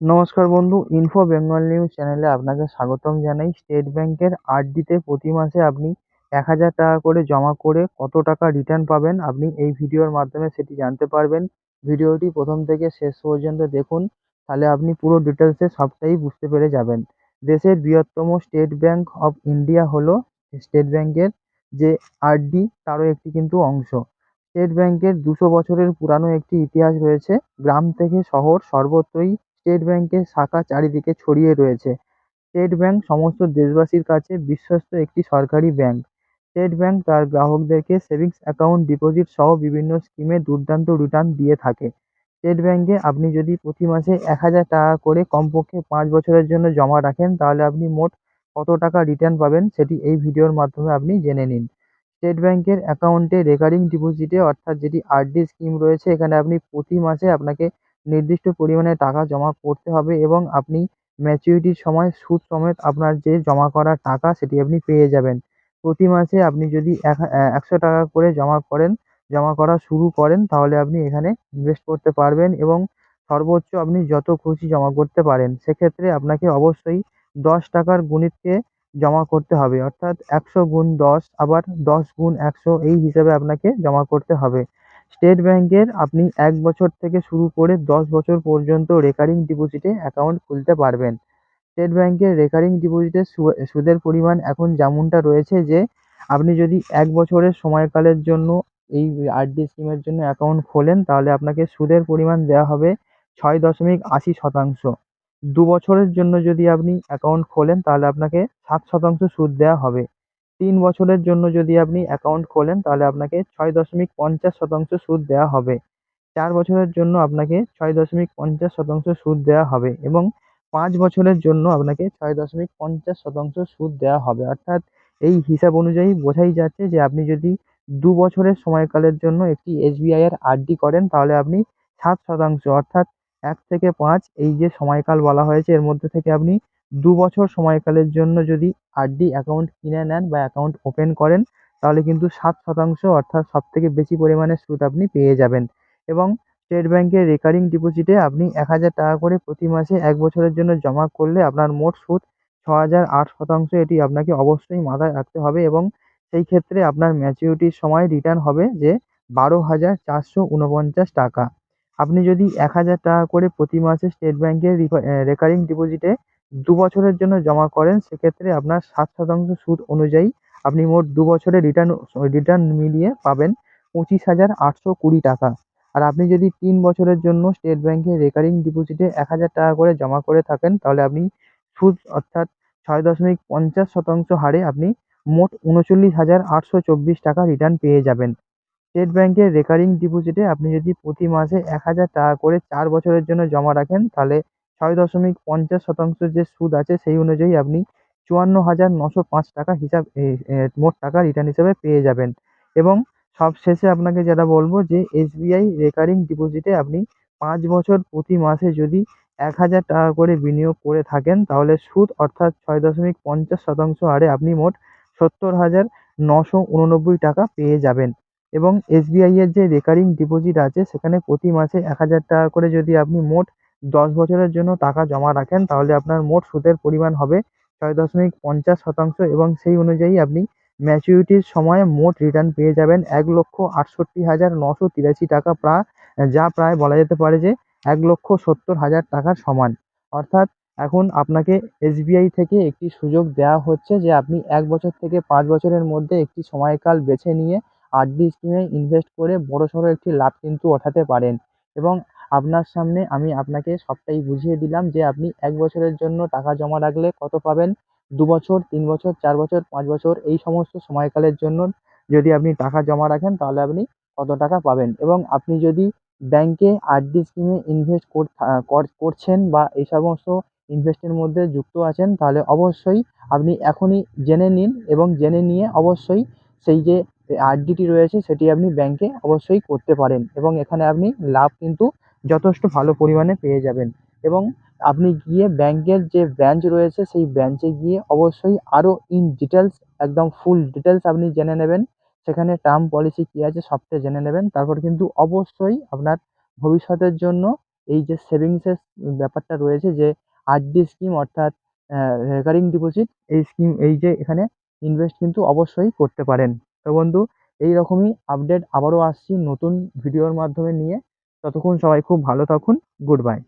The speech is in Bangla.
নমস্কার বন্ধু ইনফো বেঙ্গল নিউজ চ্যানেলে আপনাকে স্বাগতম জানাই। স্টেট ব্যাংকের আরডিতে প্রতি মাসে আপনি এক হাজার টাকা করে জমা করে কত টাকা রিটার্ন পাবেন, আপনি এই ভিডিওর মাধ্যমে সেটি জানতে পারবেন। ভিডিওটি প্রথম থেকে শেষ পর্যন্ত দেখুন, তাহলে আপনি পুরো ডিটেলসে সবটাই বুঝতে পেরে যাবেন। দেশের বৃহত্তম স্টেট ব্যাংক অফ ইন্ডিয়া হলো স্টেট ব্যাংকের যে আরডি তারও একটি কিন্তু অংশ। স্টেট ব্যাংকের দুশো বছরের পুরানো একটি ইতিহাস রয়েছে। গ্রাম থেকে শহর সর্বত্রই স্টেট ব্যাংকের শাখা চারিদিকে ছড়িয়ে রয়েছে। স্টেট ব্যাংক সমস্ত দেশবাসীর কাছে বিশ্বস্ত একটি সরকারি ব্যাংক। স্টেট ব্যাংক তার গ্রাহকদেরকে সেভিংস অ্যাকাউন্ট, ডিপোজিট সহ বিভিন্ন স্কিমে দুর্দান্ত রিটার্ন দিয়ে থাকে। স্টেট ব্যাংকে আপনি যদি প্রতি মাসে এক হাজার টাকা করে কমপক্ষে পাঁচ বছরের জন্য জমা রাখেন, তাহলে আপনি মোট কত টাকা রিটার্ন পাবেন সেটি এই ভিডিওর মাধ্যমে আপনি জেনে নিন। স্টেট ব্যাংকের অ্যাকাউন্টে রেকারিং ডিপোজিটে অর্থাৎ যেটি আরডি স্কিম রয়েছে, এখানে আপনি প্রতি মাসে আপনাকে নির্দিষ্ট পরিমাণে টাকা জমা করতে হবে এবং আপনি ম্যাচুরিটির সময় সুদ সমেত আপনার যে জমা করা টাকা সেটি আপনি পেয়ে যাবেন। প্রতি মাসে আপনি যদি এক, একশো টাকা করে জমা করেন, জমা করা শুরু করেন, তাহলে আপনি এখানে ইনভেস্ট করতে পারবেন এবং সর্বোচ্চ আপনি যত খুশি জমা করতে পারেন। সেক্ষেত্রে আপনাকে অবশ্যই দশ টাকার গুণিতকে জমা করতে হবে। অর্থাৎ একশো গুণ দশ, আবার দশ গুণ একশো এই হিসাবে আপনাকে জমা করতে হবে। স্টেট ব্যাংকের আপনি এক বছর থেকে শুরু করে দশ বছর পর্যন্ত রেকারিং ডিপোজিটে অ্যাকাউন্ট খুলতে পারবেন। স্টেট ব্যাংকের রেকারিং ডিপোজিটের সুদের পরিমাণ এখন যেমনটা রয়েছে যে, আপনি যদি এক বছরের সময়কালের জন্য এই আরডি স্কিমের জন্য অ্যাকাউন্ট খোলেন, তাহলে আপনাকে সুদের পরিমাণ দেওয়া হবে ছয় দশমিক আশি শতাংশ। দু বছরের জন্য যদি আপনি অ্যাকাউন্ট খোলেন, তাহলে আপনাকে সাত শতাংশ সুদ দেওয়া হবে। তিন বছরের জন্য যদি আপনি অ্যাকাউন্ট খোলেন, তাহলে আপনাকে ছয় দশমিক পঞ্চাশ শতাংশ সুদ দেওয়া হবে। চার বছরের জন্য আপনাকে ছয় দশমিক পঞ্চাশ শতাংশ সুদ দেওয়া হবে এবং পাঁচ বছরের জন্য আপনাকে ছয় দশমিক পঞ্চাশ শতাংশ সুদ দেওয়া হবে। অর্থাৎ এই হিসাব অনুযায়ী বোঝাই যাচ্ছে যে আপনি যদি দু বছরের সময়কালের জন্য একটি এসবিআইয়ের আরডি করেন, তাহলে আপনি সাত শতাংশ, অর্থাৎ এক থেকে পাঁচ, এই যে সময়কাল বলা হয়েছে, এর মধ্যে থেকে আপনি দু বছর সময়কালের জন্য যদি আরডি অ্যাকাউন্ট কিনে নেন বা অ্যাকাউন্ট ওপেন করেন, তাহলে কিন্তু সাত শতাংশ অর্থাৎ সবথেকে বেশি পরিমাণে সুদ আপনি পেয়ে যাবেন। এবং স্টেট ব্যাংকের রেকারিং ডিপোজিটে আপনি এক হাজার টাকা করে প্রতি মাসে এক বছরের জন্য জমা করলে আপনার মোট সুদ ছ হাজার আট শতাংশ। এটি আপনাকে অবশ্যই মাথায় রাখতে হবে এবং সেই ক্ষেত্রে আপনার ম্যাচিউরিটির সময় রিটার্ন হবে যে বারো হাজার চারশো উনপঞ্চাশ টাকা। আপনি যদি এক হাজার টাকা করে প্রতি মাসে স্টেট ব্যাংকের রেকারিং ডিপোজিটে দু বছরের জন্য জমা করেন, সেক্ষেত্রে আপনার সাত শতাংশ সুদ অনুযায়ী আপনি মোট দু বছরে রিটার্ন রিটার্ন মিলিয়ে পাবেন পঁচিশ হাজার আটশো কুড়ি টাকা। আর আপনি যদি তিন বছরের জন্য স্টেট ব্যাংকে রেকারিং ডিপোজিটে এক হাজার টাকা করে জমা করে থাকেন, তাহলে আপনি সুদ অর্থাৎ ছয় দশমিক পঞ্চাশ শতাংশ হারে আপনি মোট উনচল্লিশ হাজার আটশো চব্বিশ টাকা রিটার্ন পেয়ে যাবেন। স্টেট ব্যাংকের রেকারিং ডিপোজিটে আপনি যদি প্রতি মাসে এক হাজার টাকা করে চার বছরের জন্য জমা রাখেন, তাহলে ছয় দশমিক পঞ্চাশ শতাংশ যে সুদ আছে সেই অনুযায়ী আপনি চুয়ান্ন হাজার নশো পাঁচ টাকা হিসাব মোট টাকা রিটার্ন হিসেবে পেয়ে যাবেন। এবং সবশেষে আপনাকে যেটা বলব যে এসবিআই রেকারিং ডিপোজিটে আপনি পাঁচ বছর প্রতি মাসে যদি এক হাজার টাকা করে বিনিয়োগ করে থাকেন, তাহলে সুদ অর্থাৎ ছয় দশমিক পঞ্চাশ শতাংশ হারে আপনি মোট সত্তর হাজার নশো উননব্বই টাকা পেয়ে যাবেন। এবং এসবিআই এর যে রেকারিং ডিপোজিট আছে, সেখানে প্রতি মাসে এক হাজার টাকা করে যদি আপনি মোট দশ বছরের জন্য টাকা জমা রাখেন, তাহলে আপনার মোট সুদের পরিমাণ হবে ছয় দশমিক পঞ্চাশ শতাংশ এবং সেই অনুযায়ী আপনি ম্যাচুরিটির সময় মোট রিটার্ন পেয়ে যাবেন এক লক্ষ আটষট্টি হাজার নশো তিরাশি টাকা প্রায় যা প্রায় বলা যেতে পারে যে এক লক্ষ সত্তর হাজার টাকার সমান। অর্থাৎ এখন আপনাকে এসবিআই থেকে একটি সুযোগ দেওয়া হচ্ছে যে আপনি এক বছর থেকে পাঁচ বছরের মধ্যে একটি সময়কাল বেছে নিয়ে আরডি স্কিমে ইনভেস্ট করে বড়সড় একটি লাভ কিন্তু ওঠাতে পারেন। এবং আপনার সামনে আমি আপনাকে সবটাই বুঝিয়ে দিলাম যে আপনি এক বছরের জন্য টাকা জমা রাখলে কত পাবেন? দু বছর, তিন বছর, চার বছর, পাঁচ বছর, এই সমস্ত সময়কালের জন্য যদি আপনি টাকা জমা রাখেন তাহলে আপনি কত টাকা পাবেন? এবং আপনি যদি ব্যাংকে আরডি স্কিমে ইনভেস্ট করছেন বা এই সমস্ত ইনভেস্টের মধ্যে যুক্ত আছেন তাহলে অবশ্যই আপনি এখনই জেনে নিন এবং জেনে নিয়ে অবশ্যই সেই যে আরডিটি রয়েছে সেটি আপনি ব্যাংকে অবশ্যই করতে পারেন এবং এখানে আপনি লাভ কিন্তু যথেষ্ট ভালো পরিমাণে পেয়ে যাবেন। এবং আপনি গিয়ে ব্যাংকের যে ব্রাঞ্চ রয়েছে, সেই ব্রাঞ্চে গিয়ে অবশ্যই আরও ইন ডিটেলস একদম ফুল ডিটেলস আপনি জেনে নেবেন। সেখানে টার্ম পলিসি কী আছে সবটা জেনে নেবেন। তারপর কিন্তু অবশ্যই আপনার ভবিষ্যতের জন্য এই যে সেভিংসের ব্যাপারটা রয়েছে যে আরডি স্কিম অর্থাৎ রেকারিং ডিপোজিট এই স্কিম এই যে এখানে ইনভেস্ট কিন্তু অবশ্যই করতে পারেন। তো বন্ধু এই রকমই আপডেট আবারও আসছি নতুন ভিডিওর মাধ্যমে নিয়ে। ততক্ষণ সবাই খুব ভালো থাকুন গুড বাই।